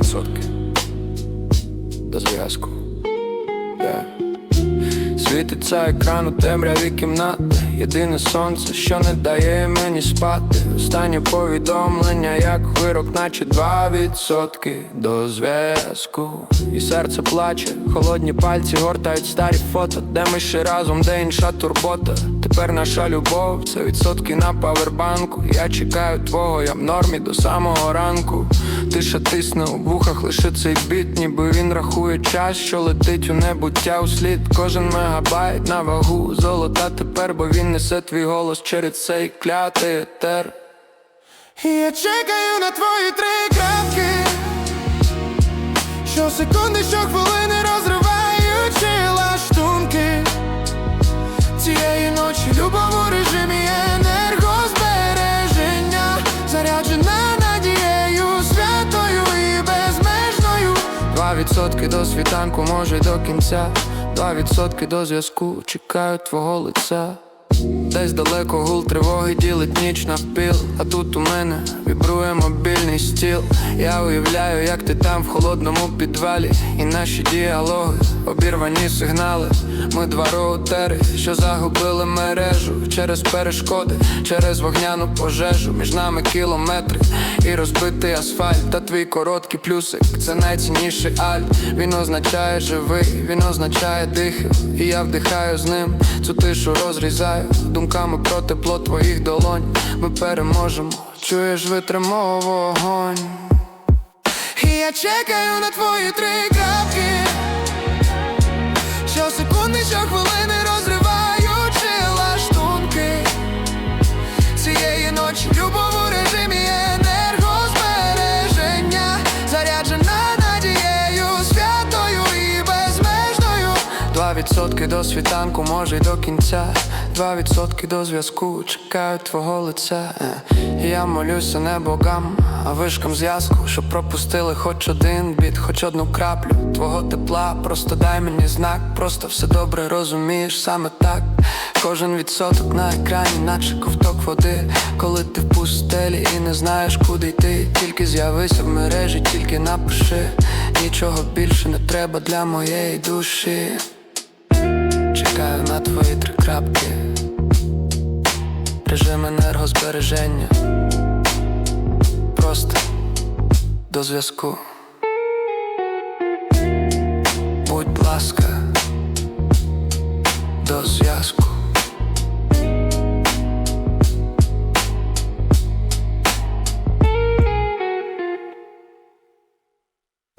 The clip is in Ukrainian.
відсотки до зв'язку. Yeah. Світиться екрану темряві кімнати. Єдине сонце, що не дає мені спати Останнє повідомлення, як вирок, наче два відсотки до зв'язку І серце плаче, холодні пальці гортають старі фото, де ми ще разом, де інша турбота. Тепер наша любов, це відсотки на павербанку. Я чекаю твого, я в нормі до самого ранку. Тиша тисне у вухах, лише цей біт, ніби він рахує час, що летить у небуття у слід. Кожен мегабайт на вагу золота тепер, бо він несе твій голос через цей клятий етер. Я чекаю на твої три крапки Щосекунди, щохвилини розриваючи лаштунки Цієї ночі любов у режимі енергозбереження Заряджена надією святою і безмежною Два відсотки до світанку, може й до кінця. Два відсотки до зв'язку, чекаю твого лиця. Десь далеко гул тривоги ділить ніч навпіл, а тут у мене вібрує мобільний стіл. Я уявляю, як ти там в холодному підвалі, і наші діалоги, обірвані сигнали. Ми два роутери, що загубили мережу через перешкоди, через вогняну пожежу. Між нами кілометри і розбитий асфальт. Та твій короткий плюсик це найцінніший альт. Він означає живий, він означає дихаю. І я вдихаю з ним цю тишу розрізаю думками про тепло твоїх долонь. Ми переможемо, чуєш, витримав вогонь. І я чекаю на твої три крапки Щосекунди, щохвилини розриваючи Відсотки до світанку, може й до кінця. Два відсотки до зв'язку, чекаю твого лиця. Е. Я молюся не богам, а вишкам зв'язку, щоб пропустили хоч один біт, хоч одну краплю твого тепла. Просто дай мені знак, просто все добре розумієш саме так. Кожен відсоток на екрані, наче ковток води. Коли ти в пустелі і не знаєш, куди йти. Тільки з'явися в мережі, тільки напиши. Нічого більше не треба для моєї душі. Чекаю на твої три крапки. Режим енергозбереження. Просто до зв'язку.